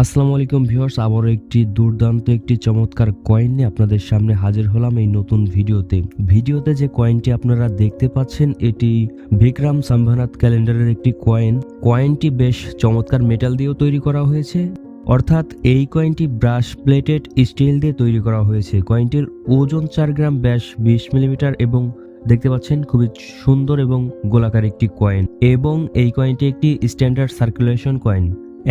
আসসালামু আলাইকুম ভিউয়ার্স, আবারও একটি দুর্দান্ত একটি চমৎকার কয়েন নিয়ে আপনাদের সামনে হাজির হলাম এই নতুন ভিডিওতে। ভিডিওতে যে কয়েনটি আপনারা দেখতে পাচ্ছেন, এটি বিক্রম সম্ভানাথ ক্যালেন্ডারের একটি কয়েন কয়েনটি বেশ চমৎকার মেটাল দিয়েও তৈরি করা হয়েছে। অর্থাৎ এই কয়েনটি ব্রাশ প্লেটেড স্টিল দিয়ে তৈরি করা হয়েছে। কয়েনটির ওজন চার গ্রাম ব্যাস বিশ মিলিমিটার এবং দেখতে পাচ্ছেন খুবই সুন্দর এবং গোলাকার একটি কয়েন এবং এই কয়েনটি একটি স্ট্যান্ডার্ড সার্কুলেশন কয়েন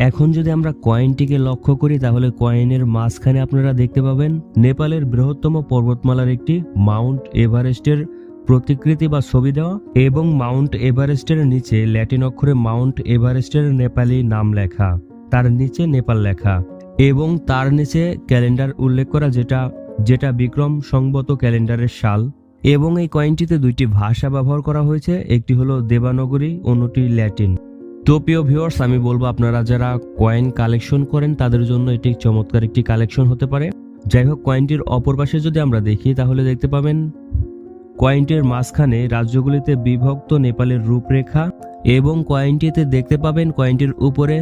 এখন যদি আমরা কয়েনটিকে লক্ষ্য করি, তাহলে কয়েনের মাঝখানে আপনারা দেখতে পাবেন নেপালের বৃহত্তম পর্বতমালার একটি মাউন্ট এভারেস্টের প্রতিকৃতি বা ছবি দেওয়া এবং মাউন্ট এভারেস্টের নিচে ল্যাটিন অক্ষরে মাউন্ট এভারেস্টের নেপালি নাম লেখা, তার নিচে নেপাল লেখা এবং তার নিচে ক্যালেন্ডার উল্লেখ করা যেটা যেটা বিক্রম সংবত ক্যালেন্ডারের সাল এবং এই কয়েনটিতে দুইটি ভাষা ব্যবহার করা হয়েছে, একটি হলো দেবানগরী, অন্যটি ল্যাটিন। তো প্রিয় ভিউয়ার্স আমি বলব আপনারা যারা কয়েন কালেকশন করেন, তাদের জন্য এটি চমৎকার একটি কালেকশন হতে পারে। যাই হোক কয়েনটির অপর পাশে যদি আমরা দেখি, তাহলে দেখতে পাবেন কয়েনটির মাঝখানে রাজ্যগুলিতে বিভক্ত নেপালের রূপরেখা এবং কয়েনটিতে দেখতে পাবেন কয়েনটির উপরে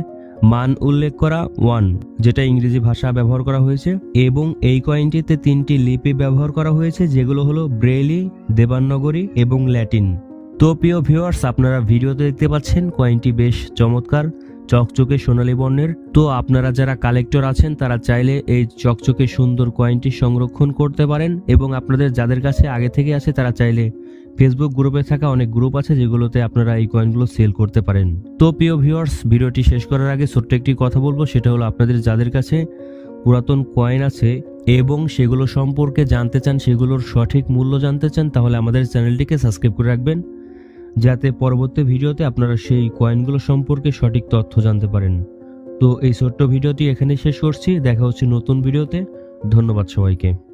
মান উল্লেখ করা ওয়ান যেটা ইংরেজি ভাষা ব্যবহার করা হয়েছে। এবং এই কয়েনটিতে তিনটি লিপি ব্যবহার করা হয়েছে, যেগুলো হলো ব্রেলি দেবানগরী এবং ল্যাটিন। তো প্রিয় ভিউয়ার্স আপনারা ভিডিওতে দেখতে পাচ্ছেন কয়েনটি বেশ চমৎকার, চকচকে সোনালী বর্ণের। তো আপনারা যারা কালেক্টর আছেন, তারা চাইলে এই চকচকে সুন্দর কয়েনটি সংরক্ষণ করতে পারেন এবং আপনাদের যাদের কাছে আগে থেকে আছে, তারা চাইলে ফেসবুক গ্রুপে থাকা অনেক গ্রুপ আছে যেগুলোতে আপনারা এই কয়েনগুলো সেল করতে পারেন। তো প্রিয় ভিউয়ার্স ভিডিওটি শেষ করার আগে ছোট্ট একটি কথা বলব, সেটা হলো আপনাদের যাদের কাছে পুরাতন কয়েন আছে এবং সেগুলো সম্পর্কে জানতে চান, সেগুলোর সঠিক মূল্য জানতে চান, তাহলে আমাদের চ্যানেলটিকে সাবস্ক্রাইব করে রাখবেন। যাতে পরবর্তী ভিডিওতে আপনারা সেই কয়েনগুলো সম্পর্কে সঠিক তথ্য জানতে পারেন। তো এই ছোট্ট ভিডিওটি এখানে শেষ করছি। দেখা হচ্ছে নতুন ভিডিওতে। ধন্যবাদ সবাইকে।